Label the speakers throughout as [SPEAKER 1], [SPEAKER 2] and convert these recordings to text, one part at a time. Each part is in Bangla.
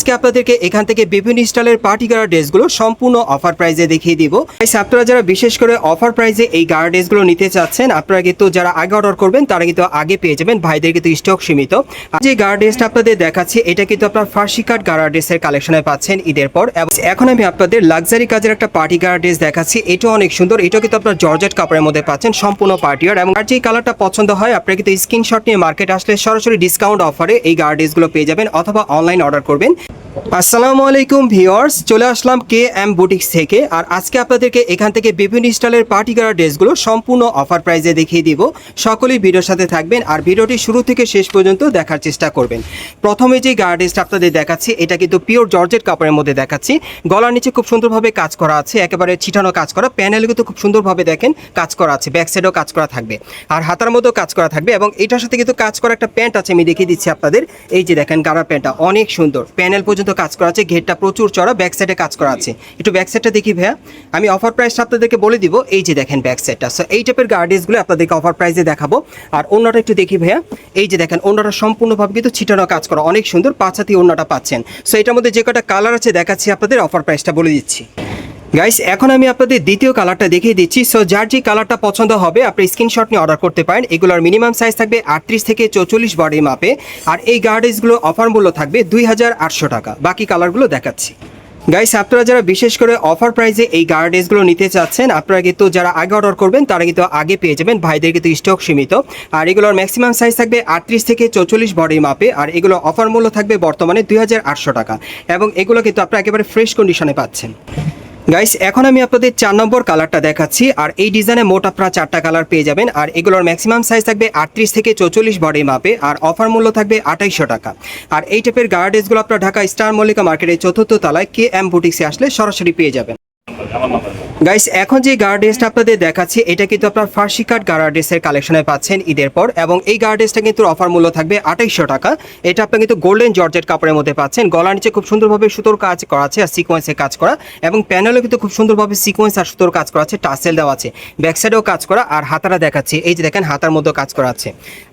[SPEAKER 1] আজকে আপনাদেরকে এখান থেকে বিভিন্ন স্টাইলের পার্টি গার্ড ড্রেসগুলো সম্পূর্ণ অফার প্রাইসে দেখিয়ে দিব। আপনারা যারা বিশেষ করে অফার প্রাইজে এই গার্ড ড্রেসগুলো নিতে চাচ্ছেন, আপনারা কিন্তু যারা আগে অর্ডার করবেন, তারা কিন্তু আগে পেয়ে যাবেন, ভাইদের কিন্তু স্টক সীমিত। আর যে গার্ড ড্রেসটা আপনাদের দেখাচ্ছি, এটা কিন্তু আপনার ফার্সি কাট গার্ড ড্রেসের কালেকশনে পাচ্ছেন ঈদের পর। এবং এখন আমি আপনাদের লাক্সারি কাজের একটা পার্টি গার্ড ড্রেস দেখাচ্ছি এটা অনেক সুন্দর এটা কিন্তু আপনার জর্জেট কাপড়ের মধ্যে পাচ্ছেন, সম্পূর্ণ পার্টিয়ার এবং আর যে কালারটা পছন্দ হয়, আপনারা কিন্তু স্ক্রিনশট নিয়ে মার্কেট আসলে সরাসরি ডিসকাউন্ট অফারে এই গার্ড ড্রেসগুলো পেয়ে যাবেন, অথবা অনলাইন অর্ডার করবেন। আসসালামু আলাইকুম ভিউয়ার্স, চলে আসলাম কে এম বুটিক্স থেকে। আর আজকে আপনাদেরকে এখান থেকে বিভিন্ন স্টাইলের পার্টি গার্ড ড্রেসগুলো সম্পূর্ণ অফার প্রাইজে দেখিয়ে দিব। সকলেই ভিডিওর সাথে থাকবেন আর ভিডিওটি শুরু থেকে শেষ পর্যন্ত দেখার চেষ্টা করবেন। প্রথমে যে গার্ড ড্রেসটা আপনাদের দেখাচ্ছি, এটা কিন্তু পিওর জর্জেট কাপড়ের মধ্যে দেখাচ্ছি। গলার নিচে খুব সুন্দরভাবে কাজ করা আছে, একেবারে ছিটানো কাজ করা। প্যানেল কিন্তু খুব সুন্দরভাবে দেখেন, কাজ করা আছে। ব্যাক সাইডেও কাজ করা থাকবে। আর হাতার মধ্যেও কাজ করা থাকবে এবং এটার সাথে কিন্তু কাজ করা একটা প্যান্ট আছে, আমি দেখিয়ে দিচ্ছি আপনাদের। এই যে দেখেন গাড়া প্যান্টটা, অনেক সুন্দর। প্যানেল পর্যন্ত কাজ করা আছে, ঘেরটা প্রচুর চড়া ব্যাক সাইডে কাজ করা আছে। একটু ব্যাক সাইডটা দেখি ভাইয়া। আমি অফার প্রাইসটা আপনাদেরকে বলে দিব, এই যে দেখেন ব্যাক সাইডটা সো এই টাইপের গার্ডেসগুলো আপনাদেরকে অফার প্রাইসে দেখাবো। আর অন্যটা একটু দেখি ভাইয়া। এই যে দেখেন অন্যটা সম্পূর্ণভাবে কিন্তু ছিটানো কাজ করা, অনেক সুন্দর পাঁচাতি অন্যটা পাচ্ছেন। সো এটার মধ্যে যে কটা কালার আছে দেখাচ্ছি আপনাদের অফার প্রাইসটা বলে দিচ্ছি। গাইস এখন আমি আপনাদের দ্বিতীয় কালারটা দেখিয়ে দিচ্ছি। সো যার যে কালারটা পছন্দ হবে, আপনি স্ক্রিনশট নিয়ে অর্ডার করতে পারেন। এগুলোর মিনিমাম সাইজ থাকবে আটত্রিশ থেকে চৌচল্লিশ বডি মাপে আর এই গার্ডেসগুলো অফার মূল্য থাকবে দুই হাজার আটশো টাকা। বাকি কালারগুলো দেখাচ্ছি। গাইস আপনারা যারা বিশেষ করে অফার প্রাইসে এই গার্ডেসগুলো নিতে চাচ্ছেন, আপনারা কিন্তু যারা আগে অর্ডার করবেন, তারা কিন্তু আগে পেয়ে যাবেন। ভাইদের কিন্তু স্টক সীমিত। আর এগুলোর ম্যাক্সিমাম সাইজ থাকবে আটত্রিশ থেকে চৌচল্লিশ বডি মাপে আর এগুলো অফার মূল্য থাকবে বর্তমানে দুই হাজার আটশো টাকা। এবং এগুলো কিন্তু আপনারা একেবারে ফ্রেশ কন্ডিশনে পাচ্ছেন। গাইস এখন আমি আপনাদের চার নম্বর কালারটা দেখাচ্ছি, আর এই ডিজাইনে মোট আপনারা চারটা কালার পেয়ে যাবেন, আর এগুলোর ম্যাক্সিমাম সাইজ থাকবে আটত্রিশ থেকে চৌচল্লিশ বডি মাপে আর অফার মূল্য থাকবে আঠাইশশো টাকা। আর এই টাইপের গার্ডেসগুলো আপনারা ঢাকা স্টার মল্লিকা মার্কেটের চতুর্থ তলায় কে এম বুটিক্সে আসলে সরাসরি পেয়ে যাবেন। গাইস এখন যে গার্ডেসটা আপনাদের দেখাচ্ছি, এটা কিন্তু আপনার ফার্সি কাট গার্ডেসের কালেকশনে পাচ্ছেন ঈদের পর, এবং এই গার্ডেসটা কিন্তু অফার মূল্য থাকবে আঠাইশশো টাকা। এটা আপনি কিন্তু গোল্ডেন জর্জেট কাপড়ের মধ্যে পাচ্ছেন। গলার নিচে খুব সুন্দরভাবে সুতোর কাজ করা আছে আর সিকোয়েন্সে কাজ করা, এবং প্যানেলও কিন্তু খুব সুন্দরভাবে সিকোয়েন্স আর সুতোর কাজ করা আছে টাসেল দেওয়া আছে। ব্যাক সাইডেও কাজ করা, আর হাতারা দেখাচ্ছি, এই যে দেখেন হাতার মধ্যেও কাজ করা আছে।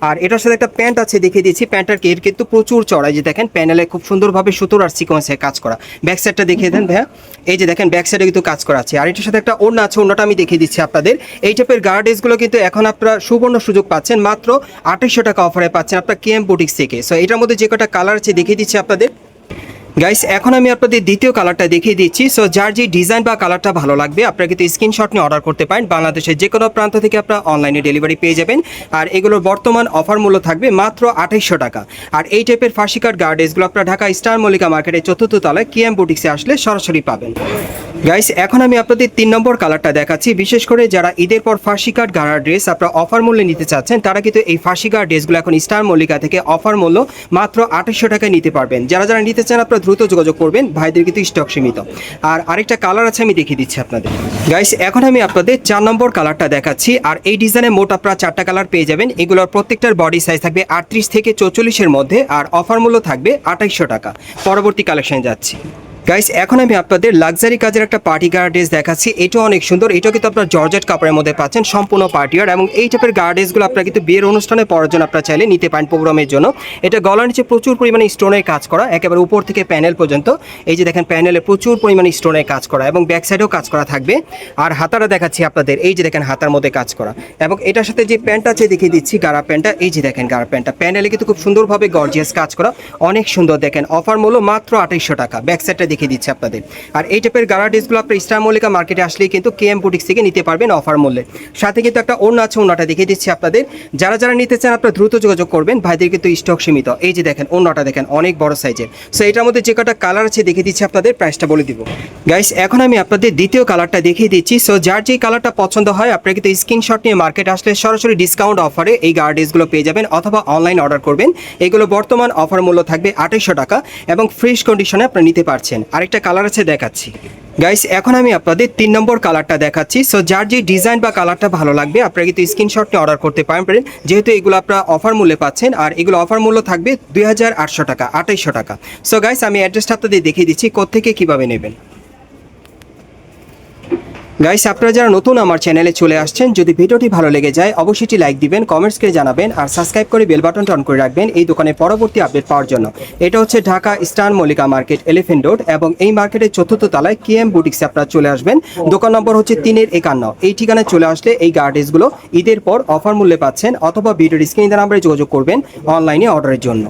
[SPEAKER 1] আর এটার সাথে একটা প্যান্ট আছে, দেখিয়ে দিচ্ছি। প্যান্টার কের কিন্তু প্রচুর চড়াই যে দেখেন প্যানেলে খুব সুন্দরভাবে সুতোর আর সিকোয়েন্সে কাজ করা। ব্যাক সাইডটা দেখিয়ে দেন ভাইয়া। এই যে দেখেন ব্যাক সাইডে কিন্তু কাজ করা আছে। আর এটার সাথে একটা অন্য আছে অন্যটা আমি দেখিয়ে দিচ্ছি আপনাদের। এই টাইপের গার্ডেসগুলো কিন্তু এখন আপনারা সুবর্ণ সুযোগ পাচ্ছেন, মাত্র আঠাইশশো টাকা অফারে পাচ্ছেন আপনার কেএম বুটিক্স থেকে। সো এটার মধ্যে যে কটা কালার আছে দেখিয়ে দিচ্ছি আপনাদের। গাইস এখন আমি আপনাদের দ্বিতীয় কালারটা দেখিয়ে দিচ্ছি। সো যার যে ডিজাইন বা কালারটা ভালো লাগবে আপনারা কিন্তু স্ক্রিনশট নিয়ে অর্ডার করতে পারেন। বাংলাদেশের যে কোনো প্রান্ত থেকে আপনারা অনলাইনে ডেলিভারি পেয়ে যাবেন। আর এগুলোর বর্তমান অফার মূল্য থাকবে মাত্র আঠাইশশো টাকা। আর এই টাইপের ফার্সি কাট গার্ডেসগুলো আপনারা ঢাকা স্টার মল্লিকা মার্কেটের চতুর্থ তলায় কিএম বুটিক্সে আসলে সরাসরি পাবেন। গাইস এখন আমি আপনাদের তিন নম্বর কালারটা দেখাচ্ছি। বিশেষ করে যারা ঈদের পর ফার্সি কাট গাড়ার ড্রেস আপনারা অফার মূল্যে নিতে চাচ্ছেন, তারা কিন্তু এই ফার্সি কাট ড্রেসগুলো এখন স্টার মল্লিকা থেকে অফার মূল্য মাত্র আঠাশশো টাকায় নিতে পারবেন। যারা যারা নিতে চান, আপনারা দ্রুত যোগাযোগ করবেন, ভাইদের কিন্তু স্টক সীমিত। আর আরেকটা কালার আছে, আমি দেখিয়ে দিচ্ছি আপনাদের। গাইস এখন আমি আপনাদের চার নম্বর কালারটা দেখাচ্ছি, আর এই ডিজাইনে মোট আপনারা চারটা কালার পেয়ে যাবেন। এগুলোর প্রত্যেকটার বডি সাইজ থাকবে আটত্রিশ থেকে চৌচল্লিশের মধ্যে, আর অফার মূল্য থাকবে আঠাইশশো টাকা। পরবর্তী কালেকশনে যাচ্ছি। গাইস এখন আমি আপনাদের লাক্সারি কাজের একটা পার্টি গার্ডেস দেখাচ্ছি। এটাও অনেক সুন্দর। এটা কিন্তু আপনার জর্জেট কাপড়ের মধ্যে পাচ্ছেন, সম্পূর্ণ পার্টিয়ার এবং এই টাইপের গার্ডেসগুলো আপনারা কিন্তু বিয়ের অনুষ্ঠানে পরার জন্য আপনারা চাইলে নিতে পারেন প্রোগ্রামের জন্য। এটা গলার নিচে প্রচুর পরিমাণে স্টোনের কাজ করা, একেবারে উপর থেকে প্যানেল পর্যন্ত। এই যে দেখেন প্যানেলে প্রচুর পরিমাণে স্টোনের কাজ করা এবং ব্যাক সাইডেও কাজ করা থাকবে। আর হাতারা দেখাচ্ছি আপনাদের, এই যে দেখেন হাতার মধ্যে কাজ করা। এবং এটার সাথে যে প্যান্টটা আছে, দেখিয়ে দিচ্ছি গাড়া প্যান্টটা এই যে দেখেন গাড়া প্যান্টটা প্যানেলে কিন্তু খুব সুন্দরভাবে গর্জিয়াস কাজ করা, অনেক সুন্দর দেখেন। অফার মূল্য মাত্র আঠাইশশো টাকা ব্যাক সাইডটা দেখিয়ে দিচ্ছি আপনাদের। আর এই টাইপের গাড়া ড্রেসগুলো আপনার স্টার মল্লিকা মার্কেটে আসলেই কিন্তু কে এম বুটিক্স থেকে নিতে পারবেন অফার মূল্যে। সাথে কিন্তু একটা অন্য আছে, অন্যটা দেখিয়ে দিচ্ছি আপনাদের। যারা যারা নিতে চান আপনারা দ্রুত যোগাযোগ করবেন, ভাইদের কিন্তু স্টক সীমিত। এই যে দেখেন, অন্যটা দেখেন, অনেক বড় সাইজের সো এটার মধ্যে যে কটা কালার আছে দেখিয়ে দিচ্ছি আপনাদের প্রাইসটা বলে দিব। গাইস এখন আমি আপনাদের দ্বিতীয় কালারটা দেখিয়ে দিচ্ছি। সো যার যেই কালারটা পছন্দ হয়, আপনারা কিন্তু স্ক্রিনশট নিয়ে মার্কেট আসলে সরাসরি ডিসকাউন্ট অফারে এই গার্ডেসগুলো পেয়ে যাবেন অথবা অনলাইন অর্ডার করবেন। এগুলো বর্তমান অফার মূল্য থাকবে আঠাইশশো টাকা এবং ফ্রেশ কন্ডিশনে আপনারা নিতে পারছেন। আরেকটা কালার আছে দেখাচ্ছি। গাইস এখন আমি আপনাদের তিন নম্বর কালারটা দেখাচ্ছি। সো যার যে ডিজাইন বা কালারটা ভালো লাগবে, আপনারা কিন্তু স্ক্রিনশট নিয়ে অর্ডার করতে পারেন যেহেতু এগুলো আপনারা অফার মূল্যে পাচ্ছেন, আর এগুলো অফার মূল্য থাকবে দুই হাজার আটশো টাকা আটাইশো টাকা। সো গাইস আমি অ্যাড্রেসটা আপনাদের দেখিয়ে দিচ্ছি কোথেকে কীভাবে নেবেন। গাইস আপনারা যারা নতুন আমার চ্যানেলে চলে আসছেন, যদি ভিডিওটি ভালো লেগে যায়, অবশ্যই লাইক দিবেন কমেন্টস করে জানাবেন, আর সাবস্ক্রাইব করে বেল বাটনটা অন করে রাখবেন এই দোকানের পরবর্তী আপডেট পাওয়ার জন্য। এটা হচ্ছে Dhaka star Mallika market elephant road এবং এই মার্কেটের চতুর্থ তলায় কে এম বুটিক্সে আপনারা চলে আসবেন। দোকান নম্বর হচ্ছে তিনের একান্ন। এই ঠিকানায় চলে আসলে এই গার্ডেসগুলো ঈদের পর অফার মূল্যে পাচ্ছেন, অথবা ভিডিওর স্ক্রিন নাম্বারে যোগাযোগ করবেন অনলাইনে অর্ডারের জন্য।